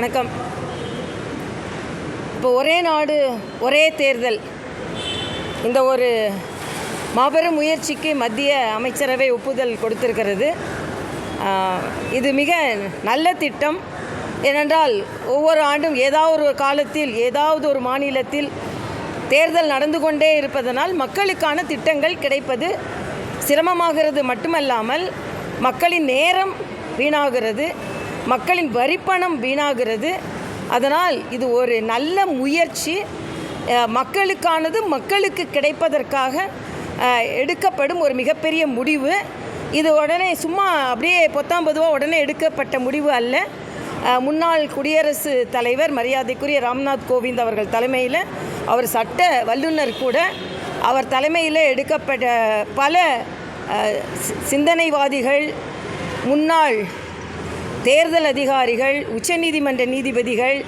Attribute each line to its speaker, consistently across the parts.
Speaker 1: வணக்கம். இப்போ ஒரே நாடு ஒரே தேர்தல். இந்த ஒரு மாபெரும் முயற்சிக்கு மத்திய அமைச்சரவை ஒப்புதல் கொடுத்திருக்கிறது. இது மிக நல்ல திட்டம். ஏனென்றால் ஒவ்வொரு ஆண்டும் ஏதாவது ஒரு காலத்தில் ஏதாவது ஒரு மாநிலத்தில் தேர்தல் நடந்து கொண்டே இருப்பதனால் மக்களுக்கான திட்டங்கள் கிடைப்பது சிரமமாகிறது மட்டுமல்லாமல் மக்களின் நேரம் வீணாகிறது. மக்களின் வரிப்பணம் வீணாகிறது. அதனால் இது ஒரு நல்ல முயற்சி. மக்களுக்கானது மக்களுக்கு கிடைப்பதற்காக எடுக்கப்படும் ஒரு மிகப்பெரிய முடிவு. இது உடனே சும்மா அப்படியே பொத்தாம் பொதுவாக உடனே எடுக்கப்பட்ட முடிவு அல்ல. முன்னாள் குடியரசு தலைவர் மரியாதைக்குரிய ராம்நாத் கோவிந்த் அவர்கள் தலைமையில் அவர் சட்ட வல்லுநர் கூட அவர் தலைமையில் எடுக்கப்பட்ட பல சிந்தனைவாதிகள் முன்னாள் தேர்தல் அதிகாரிகள் உச்சநீதிமன்ற நீதிபதிகள்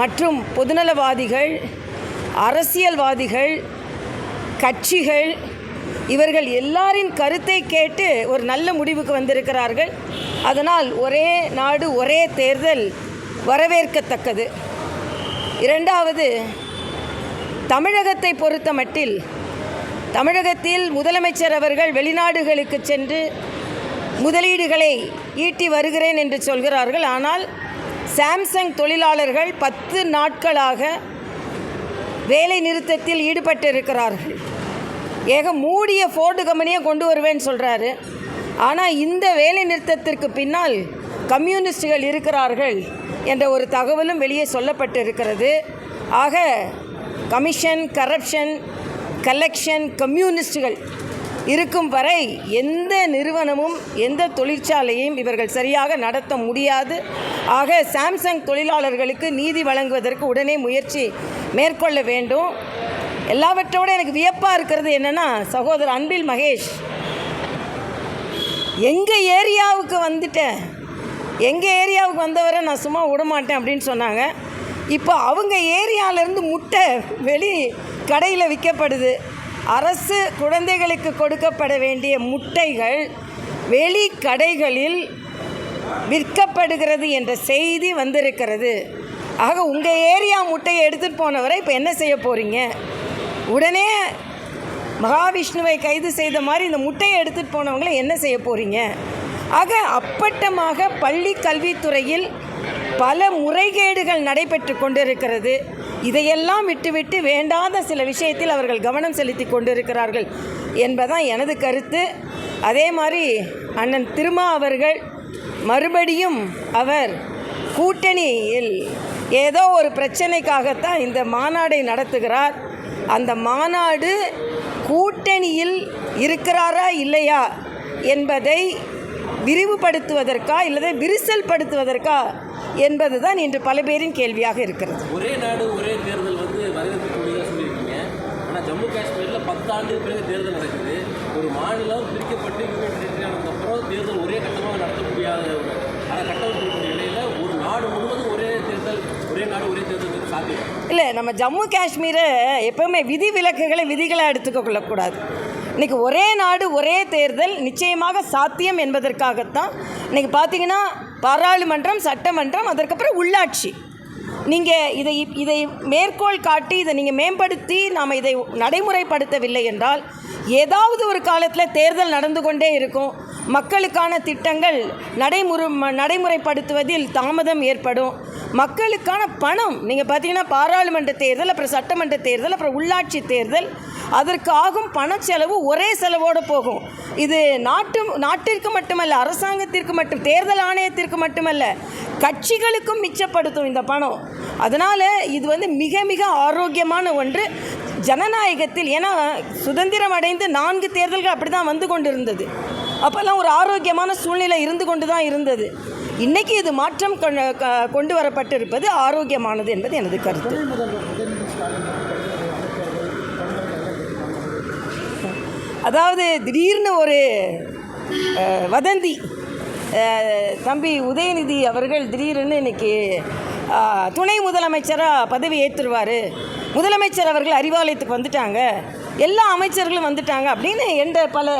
Speaker 1: மற்றும் பொதுநலவாதிகள் அரசியல்வாதிகள் கட்சிகள் இவர்கள் எல்லாரின் கருத்தை கேட்டு ஒரு நல்ல முடிவுக்கு வந்திருக்கிறார்கள். அதனால் ஒரே நாடு ஒரே தேர்தல் வரவேற்கத்தக்கது. இரண்டாவது தமிழகத்தை பொறுத்த மட்டில் தமிழகத்தில் முதலமைச்சர் அவர்கள் வெளிநாடுகளுக்கு சென்று முதலீடுகளை ஈட்டி வருகிறேன் என்று சொல்கிறார்கள். ஆனால் சாம்சங் தொழிலாளர்கள் பத்து நாட்களாக வேலை நிறுத்தத்தில் ஈடுபட்டு இருக்கிறார்கள் ஏக மூடிய ஃபோர்டு கம்பெனியை கொண்டு வருவேன்னு சொல்கிறாரு ஆனால் இந்த வேலை நிறுத்தத்திற்கு பின்னால் கம்யூனிஸ்டுகள் இருக்கிறார்கள் என்ற ஒரு தகவலும் வெளியே சொல்லப்பட்டு இருக்கிறது ஆக கமிஷன் கரப்ஷன் கலெக்ஷன் கம்யூனிஸ்டுகள் இருக்கும் வரை எந்த நிறுவனமும் எந்த தொழிற்சாலையும் இவர்கள் சரியாக நடத்த முடியாது. ஆக சாம்சங் தொழிலாளர்களுக்கு நீதி வழங்குவதற்கு உடனே முயற்சி மேற்கொள்ள வேண்டும். எல்லாவற்றோட எனக்கு வியப்பாக இருக்கிறது என்னென்னா சகோதரர் அன்பில் மகேஷ். எங்கள் ஏரியாவுக்கு வந்துட்டேன். எங்கள் ஏரியாவுக்கு வந்தவரை நான் சும்மா விடமாட்டேன் அப்படின்னு சொன்னாங்க. இப்போ அவங்க ஏரியாவிலேருந்து முட்டை வெளி கடையில் விற்கப்படுது அரசு குழந்தைகளுக்கு கொடுக்கப்பட வேண்டிய முட்டைகள் வெளி கடைகளில் விற்கப்படுகிறது என்ற செய்தி வந்திருக்கிறது. ஆக உங்கள் ஏரியா முட்டையை எடுத்துகிட்டு போனவரை இப்போ என்ன செய்ய போகிறீங்க உடனே மகாவிஷ்ணுவை கைது செய்த மாதிரி இந்த முட்டையை எடுத்துகிட்டு போனவங்களை என்ன செய்ய போகிறீங்க ஆக அப்பட்டமாக பள்ளி கல்வித்துறையில் பல முறைகேடுகள் நடைபெற்று கொண்டிருக்கிறது. இதையெல்லாம் விட்டுவிட்டு வேண்டாத சில விஷயத்தில் அவர்கள் கவனம் செலுத்தி கொண்டிருக்கிறார்கள் என்பதான் எனது கருத்து. அதே மாதிரி அண்ணன் திருமா அவர்கள் மறுபடியும் அவர் கூட்டணியில் ஏதோ ஒரு பிரச்சனைக்காகத்தான் இந்த மாநாடை நடத்துகிறார். அந்த மாநாடு கூட்டணியில் இருக்கிறாரா இல்லையா என்பதை விரிவுபடுத்துவதற்கா இல்லதை விரிசல் படுத்துவதற்கா என்பதுதான் இன்று பல பேரின் கேள்வியாக இருக்கிறது.
Speaker 2: ஒரே நாடு ஒரே தேர்தல் வந்து வரவேற்கக்கூடியதாக சொல்லியிருக்கீங்க. ஆனால் ஜம்மு காஷ்மீரில் பத்தாண்டு பிறகு தேர்தல் நடக்குது. ஒரு மாநிலம் பிரிக்கப்பட்டு ஆனதுக்கப்புறம் தேர்தல் ஒரே கட்டமாக நடத்த முடியாத ஒரு ஆனால் கட்டமைப்பு நிலையில் ஒரு நாடு முழுவதும் ஒரே தேர்தல் ஒரே நாடு ஒரே தேர்தல் சாத்தியம்.
Speaker 1: இல்லை நம்ம ஜம்மு காஷ்மீரை எப்பவுமே விதி விலக்குகளை விதிகளாக எடுத்துக்க கொள்ளக்கூடாது. இன்றைக்கி ஒரே நாடு ஒரே தேர்தல் நிச்சயமாக சாத்தியம் என்பதற்காகத்தான் இன்றைக்கி பார்த்தீங்கன்னா பாராளுமன்றம் சட்டமன்றம் அதற்கப்புறம் உள்ளாட்சி. நீங்கள் இதை இதை மேற்கோள் காட்டி இதை நீங்கள் மேம்படுத்தி நாம் இதை நடைமுறைப்படுத்தவில்லை என்றால் ஏதாவது ஒரு காலத்தில் தேர்தல் நடந்து கொண்டே இருக்கும். மக்களுக்கான திட்டங்கள் நடைமுறை நடைமுறைப்படுத்துவதில் தாமதம் ஏற்படும். மக்களுக்கான பணம் நீங்கள் பார்த்தீங்கன்னா பாராளுமன்ற தேர்தல் அப்புறம் சட்டமன்ற தேர்தல் அப்புறம் உள்ளாட்சி தேர்தல் அதற்கு ஆகும் செலவு ஒரே செலவோடு போகும். இது நாட்டு நாட்டிற்கு மட்டுமல்ல அரசாங்கத்திற்கு மட்டும் தேர்தல் ஆணையத்திற்கு மட்டுமல்ல கட்சிகளுக்கும் மிச்சப்படுத்தும் இந்த பணம். அதனால் இது வந்து மிக மிக ஆரோக்கியமான ஒன்று. ஜனநாயகத்தில் ஏன்னா சுதந்திரம் அடைந்து நான்கு தேர்தல்கள் அப்படி தான் வந்து கொண்டு இருந்தது அப்போல்லாம் ஒரு ஆரோக்கியமான சூழ்நிலை இருந்து கொண்டு தான் இருந்தது. இன்றைக்கி இது மாற்றம் கொண்டு க- கொண்டு வரப்பட்டிருப்பது ஆரோக்கியமானது என்பது எனது கருத்து. அதாவது திடீர்னு ஒரு வதந்தி தம்பி உதயநிதி அவர்கள் திடீர்னு இன்னைக்கு துணை முதலமைச்சராக பதவி ஏற்றுருவார் முதலமைச்சர் அவர்கள் அறிவாலயத்துக்கு வந்துட்டாங்க. எல்லா அமைச்சர்களும் வந்துட்டாங்க அப்படின்னு என்ற பல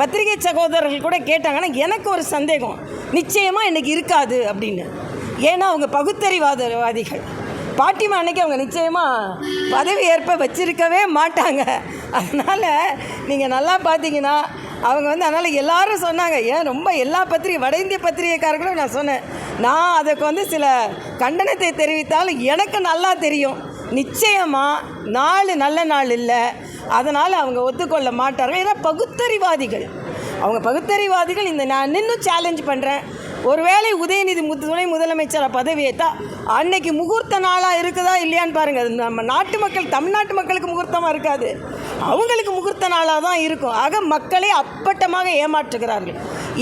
Speaker 1: பத்திரிகை சகோதரர்கள் கூட கேட்டாங்கன்னா எனக்கு ஒரு சந்தேகம். நிச்சயமாக இன்னைக்கு இருக்காது அப்படின்னு. ஏன்னா அவங்க பகுத்தறிவாதவாதிகள். பாட்டிமா அன்னைக்கு அவங்க நிச்சயமாக பதவி ஏற்ப வச்சிருக்கவே மாட்டாங்க. அதனால் நீங்கள் நல்லா பார்த்தீங்கன்னா அவங்க வந்து அதனால் எல்லாரும் சொன்னாங்க ஏன் ரொம்ப எல்லா பத்திரிகை வட இந்திய பத்திரிகைக்காரர்களும் நான் சொன்னேன். நான் அதுக்கு வந்து சில கண்டனத்தை தெரிவித்தாலும் எனக்கு நல்லா தெரியும். நிச்சயமாக நாள் நல்ல நாள் இல்லை. அதனால் அவங்க ஒத்துக்கொள்ள மாட்டார்கள். ஏன்னா பகுத்தறிவாதிகள். அவங்க பகுத்தறிவாதிகள் இந்த நான் இன்னும் சேலஞ்ச் பண்ணுறேன் ஒருவேளை உதயநிதி மு துணை முதலமைச்சர் பதவியேற்றா அன்னைக்கு முகூர்த்த நாளாக இருக்குதா இல்லையான்னு பாருங்கள் அது நம்ம நாட்டு மக்கள் தமிழ்நாட்டு மக்களுக்கு முகூர்த்தமாக இருக்காது. அவங்களுக்கு முகூர்த்த நாளாக தான் இருக்கும். ஆக மக்களை அப்பட்டமாக ஏமாற்றுகிறார்கள்.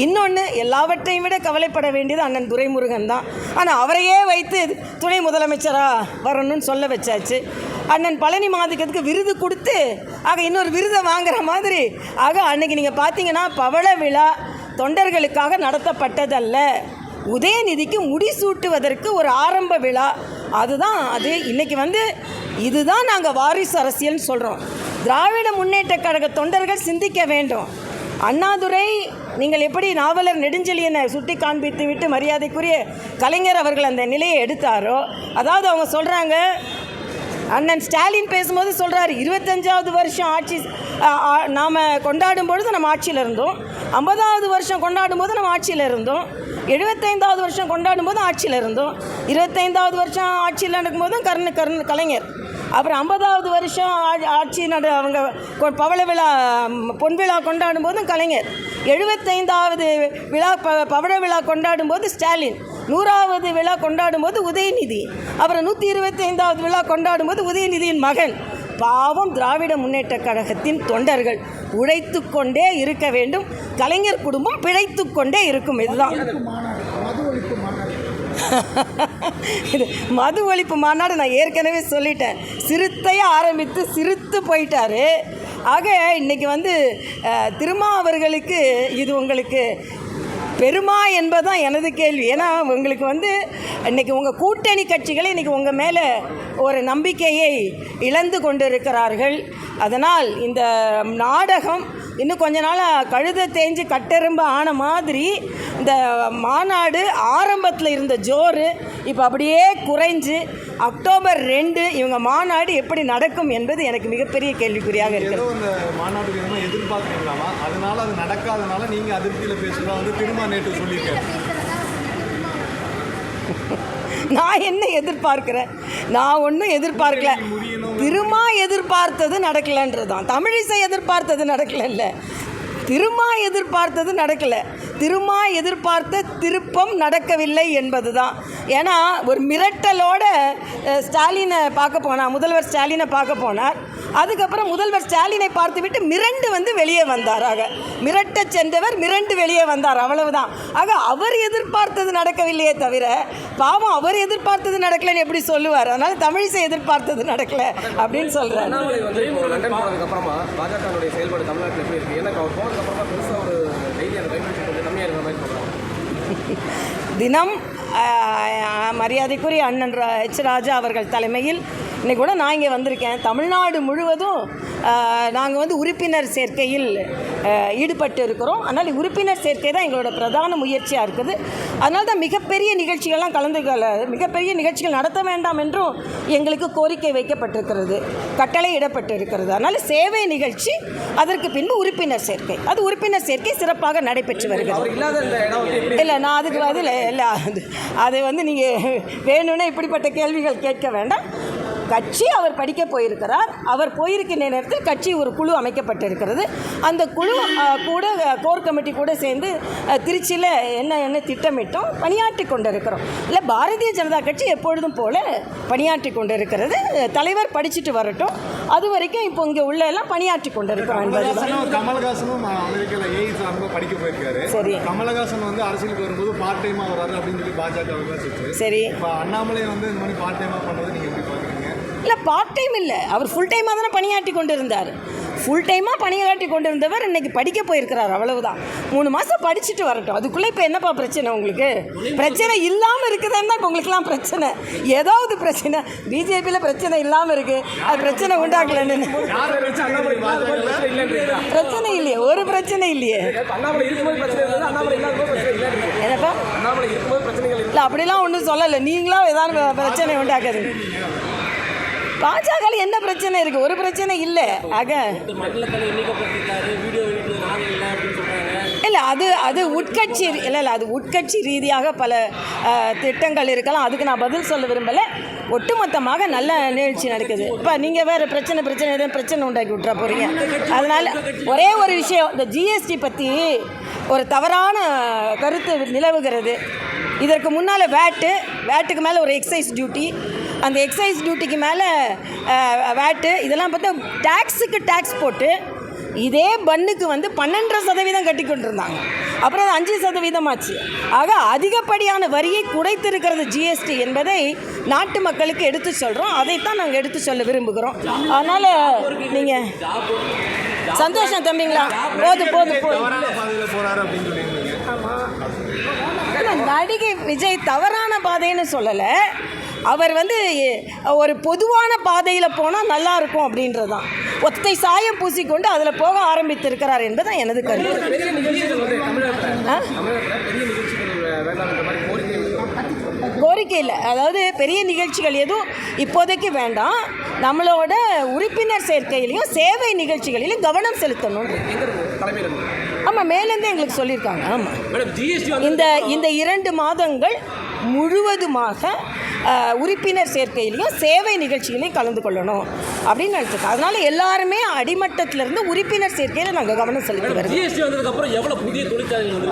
Speaker 1: இன்னொன்று எல்லாவற்றையும் விட கவலைப்பட வேண்டியது அண்ணன் துரைமுருகன் தான். ஆனால் அவரையே வைத்து துணை முதலமைச்சராக வரணும்னு சொல்ல வச்சாச்சு. அண்ணன் பழனி மாதிக்கத்துக்கு விருது கொடுத்து ஆக இன்னொரு விருதை வாங்குற மாதிரி. ஆக அன்னைக்கு நீங்கள் பார்த்தீங்கன்னா பவள விழா தொண்டர்களுக்காக நடத்தப்பட்டதல்ல. உதயநிதிக்கு முடிசூட்டுவதற்கு ஒரு ஆரம்ப விழா. அதுதான் அது. இன்னைக்கு வந்து இதுதான் நாங்கள் வாரிசு அரசியல்னு சொல்கிறோம் திராவிட முன்னேற்ற கழக தொண்டர்கள் சிந்திக்க வேண்டும். அண்ணாதுரை நீங்கள் எப்படி நாவலர் நெடுஞ்செழியனை சுட்டி காண்பித்து விட்டு மரியாதைக்குரிய கலைஞர் அவர்கள் அந்த நிலையை எடுத்தாரோ அதாவது அவங்க சொல்கிறாங்க அண்ணன் ஸ்டாலின் பேசும்போது சொல்கிறார் இருபத்தஞ்சாவது வருஷம் ஆட்சி நாம் கொண்டாடும் பொழுது நம்ம ஆட்சியில் இருந்தோம். ஐம்பதாவது வருஷம் கொண்டாடும் போது நம்ம ஆட்சியில் இருந்தோம். எழுபத்தைந்தாவது வருஷம் கொண்டாடும் போது ஆட்சியில் இருந்தோம். இருபத்தைந்தாவது வருஷம் ஆட்சியில் நடக்கும்போதும் கர்ண கர்ண கலைஞர். அப்புறம் ஐம்பதாவது வருஷம் ஆட்சி நட அவங்க கொ- பவள விழா பொன் விழா கொண்டாடும் போதும் கலைஞர். எழுபத்தைந்தாவது விழா ப பவள விழா கொண்டாடும் போது ஸ்டாலின். நூறாவது விழா கொண்டாடும் போது உதயநிதி. அப்புறம் நூற்றி இருபத்தைந்தாவது விழா கொண்டாடும் போது உதயநிதியின் மகன். பாவம் திராவிட முன்னேற்ற கழகத்தின் தொண்டர்கள் உழைத்து கொண்டே இருக்க வேண்டும். கலைஞர் குடும்பம் பிழைத்து கொண்டே இருக்கும். இதுதான். இது மது ஒழிப்பு மாநாடு நான் ஏற்கனவே சொல்லிட்டேன். சிறுத்தையை ஆரம்பித்து சிரித்து போயிட்டாரு. ஆக இன்னைக்கு வந்து திருமா அவர்களுக்கு இது உங்களுக்கு பெருமா என்பதுதான் எனது கேள்வி. ஏன்னா உங்களுக்கு வந்து இன்னைக்கு உங்கள் கூட்டணி கட்சிகளை இன்னைக்கு உங்கள் மேலே ஒரு நம்பிக்கையை இழந்து கொண்டிருக்கிறார்கள். அதனால் இந்த நாடகம் இன்னும் கொஞ்ச நாள் கழுத தேஞ்சு கட்டெரும்பு ஆன மாதிரி இந்த மாநாடு ஆரம்பத்தில் இருந்த ஜோறு இப்போ அப்படியே குறைஞ்சு அக்டோபர் ரெண்டு இவங்க மாநாடு எப்படி நடக்கும் என்பது எனக்கு மிகப்பெரிய கேள்விக்குறியாக இருக்கிறது.
Speaker 3: இந்த மாநாட்டுக்கு எதிர்பார்க்குறீங்களாமா அதனால அது நடக்காதனால நீங்க அதிருப்தியில் பேசுறதா வந்து திரும்ப நேற்று சொல்லியிருக்காரு.
Speaker 1: நான் என்ன எதிர்பார்க்கிறேன்? நான் ஒன்றும் எதிர்பார்க்கல. திருமா எதிர்பார்த்தது நடக்கலன்றது தான் தமிழிசை எதிர்பார்த்தது நடக்கல திருமா எதிர்பார்த்தது நடக்கலை. திருமா எதிர்பார்த்த திருப்பம் நடக்கவில்லை என்பது தான் ஏன்னா ஒரு மிரட்டலோட ஸ்டாலினை பார்க்க போனார் முதல்வர் ஸ்டாலினை பார்க்க போனார். அதுக்கப்புறம் முதல்வர் ஸ்டாலினை பார்த்துவிட்டு மிரண்டு வந்து வெளியே வந்தார் ஆக மிரட்ட சென்றவர் மிரண்டு வெளியே வந்தார் அவ்வளவுதான். ஆக அவர் எதிர்பார்த்தது நடக்கவில்லையே தவிர பாவம் அவர் எதிர்பார்த்தது நடக்கலைன்னு எப்படி சொல்லுவார்? அதனால தமிழிசை எதிர்பார்த்தது நடக்கல அப்படின்னு சொல்கிறார் தினம் மரியாதைக்குரிய அண்ணன் எச். ராஜா அவர்கள் தலைமையில் இன்னைக்கு கூட நான் இங்கே வந்திருக்கேன். தமிழ்நாடு முழுவதும் நாங்கள் வந்து உறுப்பினர் சேர்க்கையில் ஈடுபட்டு இருக்கிறோம். அதனால் உறுப்பினர் சேர்க்கை தான் எங்களோட பிரதான முயற்சியாக இருக்குது. அதனால தான் மிகப்பெரிய நிகழ்ச்சிகள்லாம் கலந்து மிகப்பெரிய நிகழ்ச்சிகள் நடத்த வேண்டாம் என்றும் எங்களுக்கு கோரிக்கை வைக்கப்பட்டிருக்கிறது. கட்டளை இடப்பட்டு இருக்கிறது அதனால் சேவை நிகழ்ச்சி அதற்கு பின்பு உறுப்பினர் சேர்க்கை. அது உறுப்பினர் சேர்க்கை சிறப்பாக நடைபெற்று வருகிறது. இல்லை நான் அதுக்கு பதில் இல்லை அது அதை வந்து நீங்கள் வேணும்னே இப்படிப்பட்ட கேள்விகள் கேட்க வேண்டாம். கட்சி அவர் படிக்க போயிருக்கிறார். அவர் போயிருக்கின்ற நேரத்தில் கட்சி ஒரு குழு அமைக்கப்பட்டிருக்கிறது. அந்த குழு கூட கோர் கமிட்டி கூட சேர்ந்து திருச்சியில் என்ன என்ன திட்டமிட்டோம் பணியாற்றி கொண்டிருக்கிறோம். இல்லை பாரதிய ஜனதா கட்சி எப்பொழுதும் போல பணியாற்றி கொண்டிருக்கிறது. தலைவர் படிச்சுட்டு வரட்டும். அது வரைக்கும் இப்போ இங்கே உள்ள எல்லாம் பணியாற்றி கொண்டிருக்கிறோம்
Speaker 3: கமலஹாசனும் அமெரிக்காவில் ஏஐ சார்பாக படிக்க போயிருக்காரு.
Speaker 1: சரி.
Speaker 3: கமலஹாசன் வந்து அரசியலுக்கு வரும்போது பார்ட் டைமாக வராரு அப்படின்னு சொல்லி பாஜக
Speaker 1: சரி.
Speaker 3: இப்போ அண்ணாமலை வந்து இந்த மாதிரி பார்ட் டைமாக பண்ணுறது நீங்கள்
Speaker 1: இல்லை பார்ட் டைம் இல்லை. அவர் ஃபுல் டைமாக தானே பணியாற்றி கொண்டு இருந்தார் ஃபுல் டைமாக பணியாற்றி கொண்டு இருந்தவர் இன்னைக்கு படிக்க போயிருக்கிறார் அவ்வளவுதான். மூணு மாதம் படிச்சுட்டு வரட்டும். அதுக்குள்ளே இப்போ என்னப்பா பிரச்சனை உங்களுக்கு? பிரச்சனை இல்லாமல் இருக்குதுன்னு தான் இப்போ உங்களுக்குலாம் பிரச்சனை. ஏதாவது பிரச்சனை. பிஜேபியில் பிரச்சனை இல்லாமல் இருக்குது அது பிரச்சனை உண்டாக்கலன்னு.
Speaker 4: பிரச்சனை
Speaker 1: இல்லையே ஒரு பிரச்சனை இல்லையே. என்னப்பா? இல்லை அப்படிலாம் ஒன்றும் சொல்லலை. நீங்களாம் ஏதாவது பிரச்சனை உண்டாக்குறீங்க பாஜகவில் என்ன பிரச்சனை இருக்குது ஒரு பிரச்சனை இல்லை. ஆக
Speaker 2: இல்லை
Speaker 1: அது அது உட்கட்சி இல்லை இல்லை அது உட்கட்சி ரீதியாக பல திட்டங்கள் இருக்கலாம். அதுக்கு நான் பதில் சொல்ல விரும்பலை. ஒட்டுமொத்தமாக நல்ல நிகழ்ச்சி நடக்குது. இப்போ நீங்கள் வேறு பிரச்சனை பிரச்சனை எதுவும் பிரச்சனை உண்டாக்கி விட்ற போகிறீங்க அதனால் ஒரே ஒரு விஷயம் இந்த ஜிஎஸ்டி பற்றி ஒரு தவறான கருத்து நிலவுகிறது. இதற்கு முன்னால் வேட்டு வேட்டுக்கு மேலே ஒரு எக்ஸைஸ் டியூட்டி அந்த எக்ஸைஸ் டியூட்டிக்கு மேலே வேட்டு இதெல்லாம் பார்த்தா டேக்ஸுக்கு டேக்ஸ் போட்டு இதே பண்ணுக்கு வந்து பன்னெண்டரை சதவீதம் கட்டி கொண்டிருந்தாங்க. அப்புறம் அது அஞ்சு சதவீதம் ஆச்சு ஆக அதிகப்படியான வரியை குறைத்திருக்கிறது ஜிஎஸ்டி என்பதை நாட்டு மக்களுக்கு எடுத்து சொல்கிறோம் அதைத்தான் நாங்கள் எடுத்து சொல்ல விரும்புகிறோம். அதனால் நீங்கள் சந்தோஷம் தம்பிங்களா? போது போது போதும் நடிகை விஜய் தவறான பாதைன்னு சொல்லலை. அவர் வந்து ஒரு பொதுவான பாதையில் போனால் நல்லா இருக்கும் அப்படின்றது தான் ஒத்தை சாயம் பூசிக்கொண்டு அதில் போக ஆரம்பித்திருக்கிறார் என்பதுதான் எனது கருத்து.
Speaker 4: கோரிக்கை
Speaker 1: இல்லை. அதாவது பெரிய நிகழ்ச்சிகள் எதுவும் இப்போதைக்கு வேண்டாம். நம்மளோட உறுப்பினர் சேர்க்கையிலையும் சேவை நிகழ்ச்சிகளிலும் கவனம் செலுத்தணும் ஆமாம் மேலேருந்தே எங்களுக்கு சொல்லியிருக்காங்க. ஆமாம் இந்த இந்த இரண்டு மாதங்கள் முழுவதுமாக உறுப்பினர் சேர்க்கையிலையும் சேவை நிகழ்ச்சிகளையும் கலந்து கொள்ளணும் அப்படின்னு நினச்சிருக்கோம் அதனால எல்லாருமே அடிமட்டத்திலிருந்து உறுப்பினர் சேர்க்கையில் நாங்கள் கவனம் செலுத்தி வருகிறோம்.
Speaker 2: ஜிஎஸ்டி எவ்வளவு புதிய தொழிற்சாலைகள்